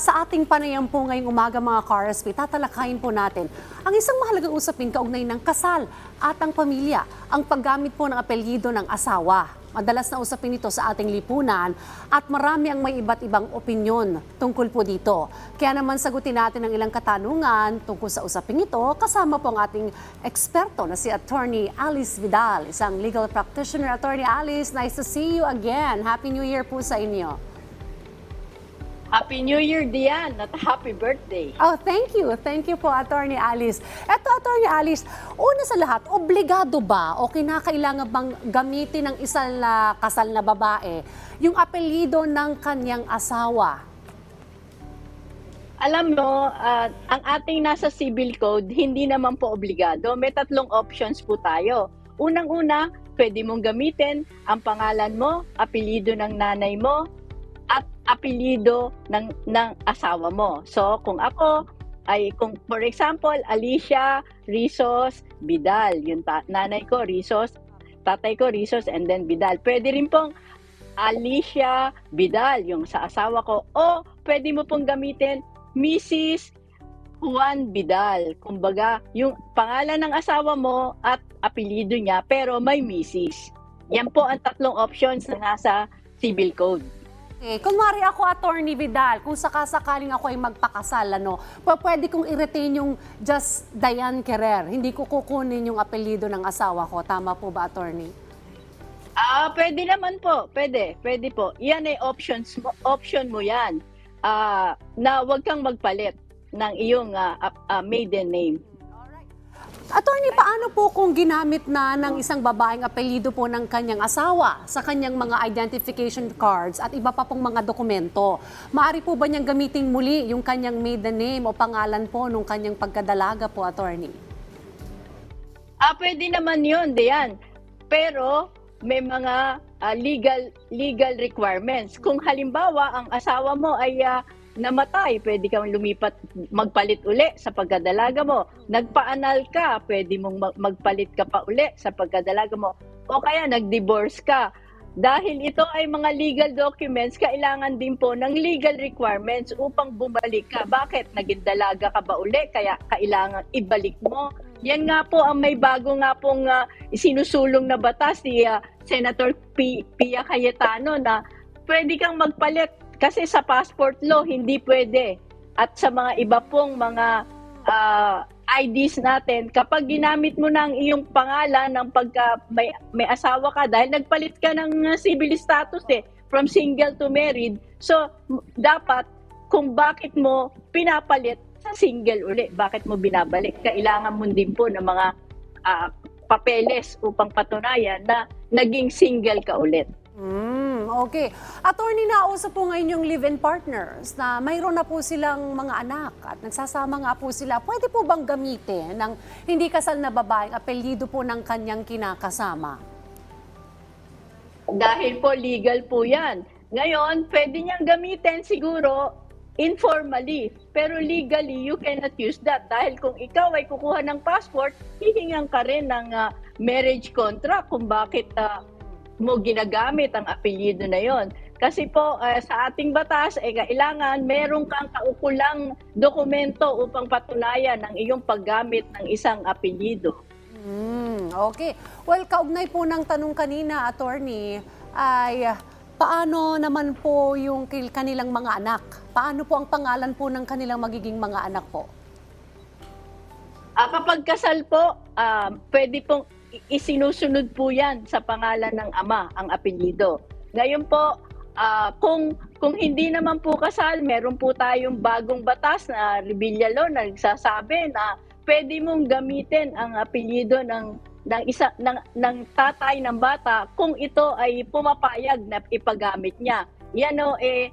Sa ating panayam po ngayong umaga mga KRSP, tatalakayin po natin ang isang mahalagang usapin kaugnay ng kasal at ang pamilya, ang paggamit po ng apelyido ng asawa. Madalas na usapin ito sa ating lipunan at marami ang may iba't ibang opinyon tungkol po dito. Kaya naman sagutin natin ang ilang katanungan tungkol sa usapin ito kasama po ang ating eksperto na si Attorney Alice Vidal, isang legal practitioner. Attorney Alice, nice to see you again. Happy New Year po sa inyo. Happy New Year, Diane, at happy birthday. Oh, thank you. Thank you po, Attorney Alice. Eto, Attorney Alice, una sa lahat, obligado ba o kinakailangan bang gamitin ng isang ah, kasal na babae yung apelyido ng kanyang asawa? Alam mo, ah, ang ating nasa civil code, hindi naman po obligado. May tatlong options po tayo. Unang-una, pwede mong gamitin ang pangalan mo, apelyido ng nanay mo, apelyido ng, ng asawa mo. So, kung ako, ay kung for example, Alicia Rizos Vidal, yung ta- nanay ko Rizos, tatay ko Rizos and then Vidal. Pwede rin pong Alicia Vidal, yung sa asawa ko. O pwede mo pong gamitin Mrs. Juan Vidal. Kumbaga, yung pangalan ng asawa mo at apelyido niya, pero may Mrs. Yan po ang tatlong options na nasa civil code. Eh, kunwari ako, Attorney Vidal, kung sakasakaling ako ay magpakasal, ano, pwede kong i-retain yung just Diane Querer. Hindi ko kukunin yung apelyido ng asawa ko. Tama po ba, Attorney? Ah, pwede naman po. Pwede, pwede po. Yan ay options mo, option mo yan. Ah, na wag kang magpalit ng iyong ap- ah, maiden name. Attorney, paano po kung ginamit na ng isang babaeng apelyido po ng kanyang asawa sa kanyang mga identification cards at iba pa pong mga dokumento? Maari po ba niyang gamitin muli yung kanyang maiden name o pangalan po nung kanyang pagkadalaga po, attorney? Ah, pwede naman 'yun, Diyan. Pero may mga ah, legal legal requirements. Kung halimbawa ang asawa mo ay ah, namatay, pwede kang lumipat magpalit uli sa pagkadalaga mo. Nagpa-anal ka, pwede mong mag- magpalit ka pa uli sa pagkadalaga mo. O kaya nag-divorce ka. Dahil ito ay mga legal documents, kailangan din po ng legal requirements upang bumalik ka. Bakit? Naging dalaga ka ba uli? Kaya kailangan ibalik mo. Yan nga po ang may bago nga pong ah, sinusulong na batas ni ah, Senator P- Pia Cayetano na pwede kang magpalit kasi sa passport law hindi pwede. At sa mga iba pong mga ah, IDs natin, kapag ginamit mo ang iyong pangalan ng pagka may, may asawa ka dahil nagpalit ka ng ah, civil status eh, from single to married, so dapat kung bakit mo pinapalit sa single uli, bakit mo binabalik? Kailangan mo din po ng mga ah, papeles upang patunayan na naging single ka ulit. Hmm, okay. Attorney, nausap po ngayon yung live-in partners na mayroon na po silang mga anak at nagsasama nga po sila. Pwede po bang gamitin ng hindi kasal na babaeng apelyido po ng kanyang kinakasama? Dahil po legal po yan. Ngayon, pwede niyang gamitin siguro informally. Pero legally, you cannot use that. Dahil kung ikaw ay kukuha ng passport, hihingan ka rin ng ah, marriage contract kung bakit ah, mo ginagamit ang apelyido na yon. Kasi po ah, sa ating batas, eh, kailangan meron kang kaukulang dokumento upang patunayan ang iyong paggamit ng isang apelyido. Hmm, okay. Well, kaugnay po ng tanong kanina, attorney, ay paano naman po yung kanilang mga anak? Paano po ang pangalan po ng kanilang magiging mga anak po? Ah, kapag kasal po, ah, pwede pong isinusunod po yan sa pangalan ng ama, ang apelyido. Ngayon po, ah, kung kung hindi naman po kasal, meron po tayong bagong batas na Rebilla Law na nagsasabi na pwede mong gamitin ang apelyido ng ng isa ng ng tatay ng bata kung ito ay pumapayag na ipagamit niya. Yan o eh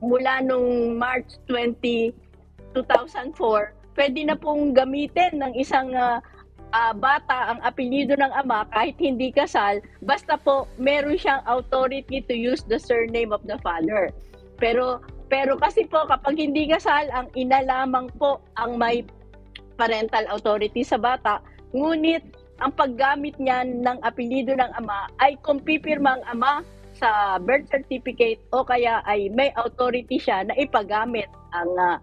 mula nung March 20 2004, pwede na pong gamitin ng isang ah, ah, bata ang apelyido ng ama kahit hindi kasal, basta po meron siyang authority to use the surname of the father. Pero pero kasi po kapag hindi kasal, ang ina lamang po ang may parental authority sa bata. Ngunit ang paggamit niya ng apelyido ng ama ay kung pipirma ang ama sa birth certificate o kaya ay may authority siya na ipagamit ang ah,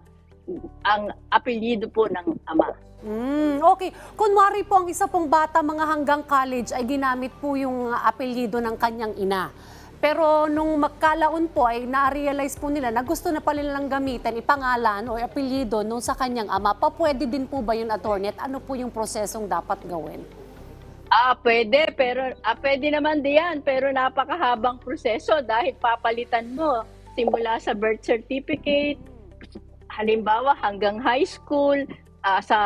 ang apelyido po ng ama. Mm, okay. Kunwari po ang isa pong bata mga hanggang college ay ginamit po yung apelyido ng kanyang ina. Pero nung magkalaon po ay na-realize po nila na gusto na pala nilang gamitin ipangalan o apelyido nung sa kanyang ama. Pa pwede din po ba yun, attorney? At ano po yung prosesong dapat gawin? Ah, pwede, pero ah, pwede naman diyan, pero napakahabang proseso dahil papalitan mo simula sa birth certificate, halimbawa hanggang high school, ah, sa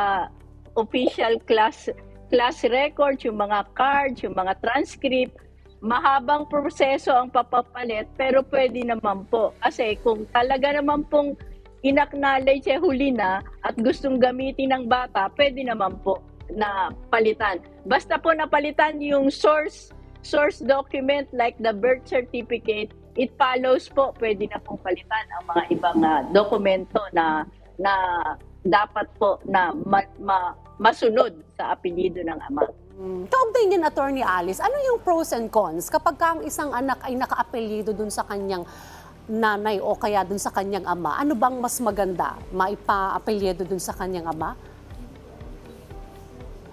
official class class record, yung mga cards, yung mga transcript, mahabang proseso ang papapalit, pero pwede naman po. Kasi kung talaga naman pong inacknowledge eh, huli na at gustong gamitin ng bata, pwede naman po na palitan. Basta po napalitan yung source source document like the birth certificate, it follows po pwede na pong palitan ang mga ibang ah, dokumento na na dapat po na ma- ma- masunod sa apelyido ng ama. Mm. Kaugnay niyan, Attorney Alice, ano yung pros and cons kapag ka ang isang anak ay naka-apelyido dun sa kanyang nanay o kaya dun sa kanyang ama? Ano bang mas maganda? Maipa-apelyido dun sa kanyang ama?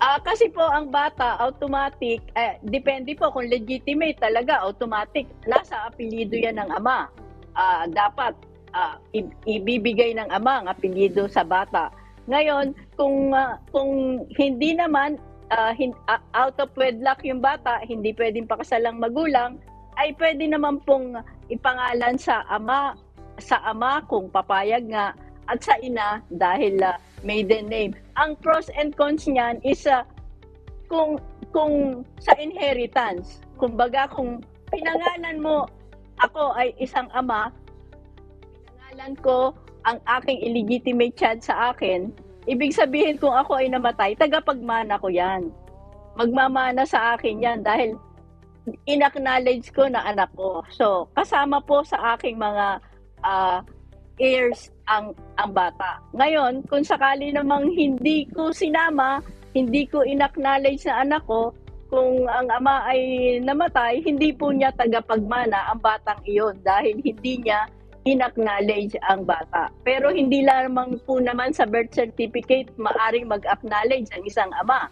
Ah, kasi po ang bata automatic eh, depende po kung legitimate talaga automatic nasa apelyido yan ng ama. Ah, dapat i- ibibigay ng ama ang apelyido sa bata. Ngayon, kung ah, kung hindi naman ah, hin- ah, out of wedlock yung bata, hindi pwedeng pakasalang magulang, ay pwede naman pong ipangalan sa ama sa ama kung papayag nga at sa ina dahil ah, maiden name. Ang pros and cons niyan is ah, kung kung sa inheritance. Kumbaga kung pinangalan mo ako ay isang ama, pinangalan ko ang aking illegitimate child sa akin, ibig sabihin kung ako ay namatay, tagapagmana ko yan. Magmamana sa akin yan dahil inacknowledge ko na anak ko. So, kasama po sa aking mga ah, heirs ang ang bata. Ngayon, kung sakali namang hindi ko sinama, hindi ko inacknowledge na anak ko, kung ang ama ay namatay, hindi po niya tagapagmana ang batang iyon dahil hindi niya inacknowledge ang bata. Pero hindi lamang po naman sa birth certificate maaring mag-acknowledge ang isang ama.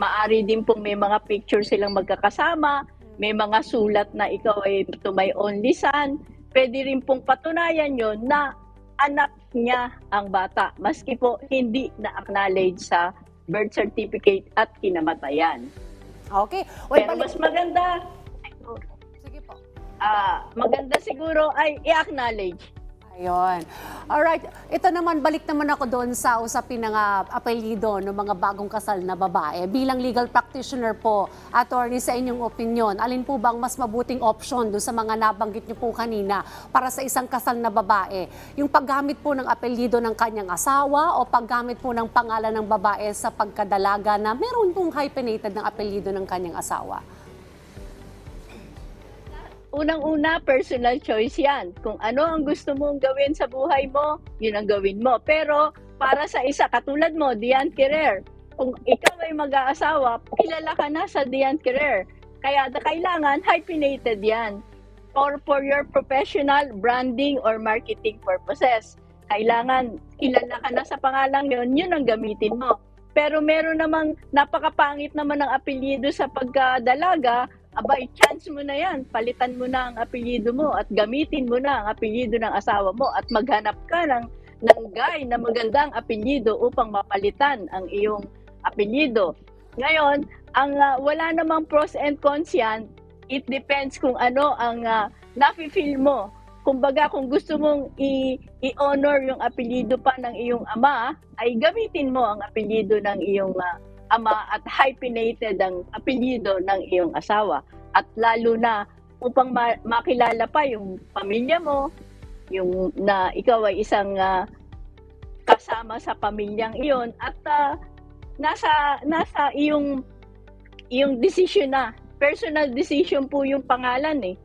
Maari din pong may mga picture silang magkakasama, may mga sulat na ikaw ay to my only son. Pwede rin pong patunayan yon na anak niya ang bata, maski po hindi na-acknowledge sa birth certificate at kinamatayan. Okay. Well, Pero balik- mas maganda, Sige po. ah, maganda siguro ay i-acknowledge. Ayun. Alright. Ito naman, balik naman ako doon sa usapin ng uh, apelyido ng mga bagong kasal na babae. Bilang legal practitioner po, attorney sa inyong opinion, alin po bang mas mabuting option doon sa mga nabanggit niyo po kanina para sa isang kasal na babae? Yung paggamit po ng apelyido ng kanyang asawa o paggamit po ng pangalan ng babae sa pagkadalaga na meron pong hyphenated ng apelyido ng kanyang asawa? Unang-una, personal choice yan. Kung ano ang gusto mong gawin sa buhay mo, yun ang gawin mo. Pero para sa isa, katulad mo, Diane Ferrer, kung ikaw ay mag-aasawa, kilala ka na sa Diane Ferrer. Kaya kailangan hyphenated yan. Or for your professional branding or marketing purposes. Kailangan kilala ka na sa pangalang yon, yun ang gamitin mo. Pero meron namang napakapangit naman ng apelyido sa pagkadalaga, abay, chance mo na yan. Palitan mo na ang apelyido mo at gamitin mo na ang apelyido ng asawa mo at maghanap ka ng, ng guy na magandang apelyido upang mapalitan ang iyong apelyido. Ngayon, ang ah, wala namang pros and cons yan, it depends kung ano ang uh, nafe-feel mo. Kumbaga, kung gusto mong i- i-honor yung apelyido pa ng iyong ama, ay gamitin mo ang apelyido ng iyong ah, ama at hyphenated ang apelyido ng iyong asawa. At lalo na upang ma- makilala pa yung pamilya mo, yung na ikaw ay isang ah, kasama sa pamilyang iyon. At ah, nasa nasa iyong iyong decision na. Personal decision po yung pangalan eh.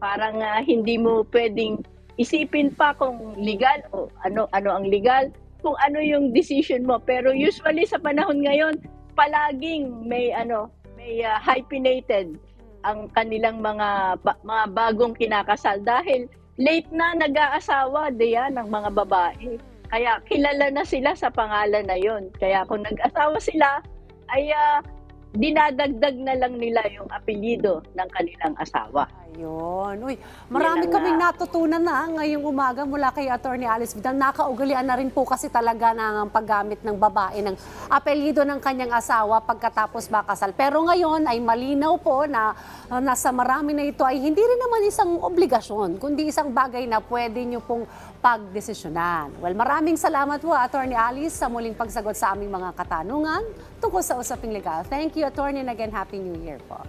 Parang ah, hindi mo pwedeng isipin pa kung legal o ano ano ang legal kung ano yung decision mo. Pero usually sa panahon ngayon palaging may ano may ah, hyphenated ang kanilang mga ba- mga bagong kinakasal dahil late na nag-aasawa diyan ng mga babae. Kaya kilala na sila sa pangalan na yon. Kaya kung nag-asawa sila ay ah, dinadagdag na lang nila yung apelyido ng kanilang asawa. Ayun. Uy, marami Yan ang, kaming ah, natutunan na ngayong umaga mula kay Attorney Alice Vidal. Nakaugalian na rin po kasi talaga ng paggamit ng babae ng apelyido ng kanyang asawa pagkatapos makasal. Pero ngayon ay malinaw po na uh, nasa marami na ito ay hindi rin naman isang obligasyon, kundi isang bagay na pwede nyo pong pagdesisyonan. Well, maraming salamat po Attorney Alice sa muling pagsagot sa aming mga katanungan tungkol sa usaping legal. Thank you, Attorney, and again, Happy New Year po.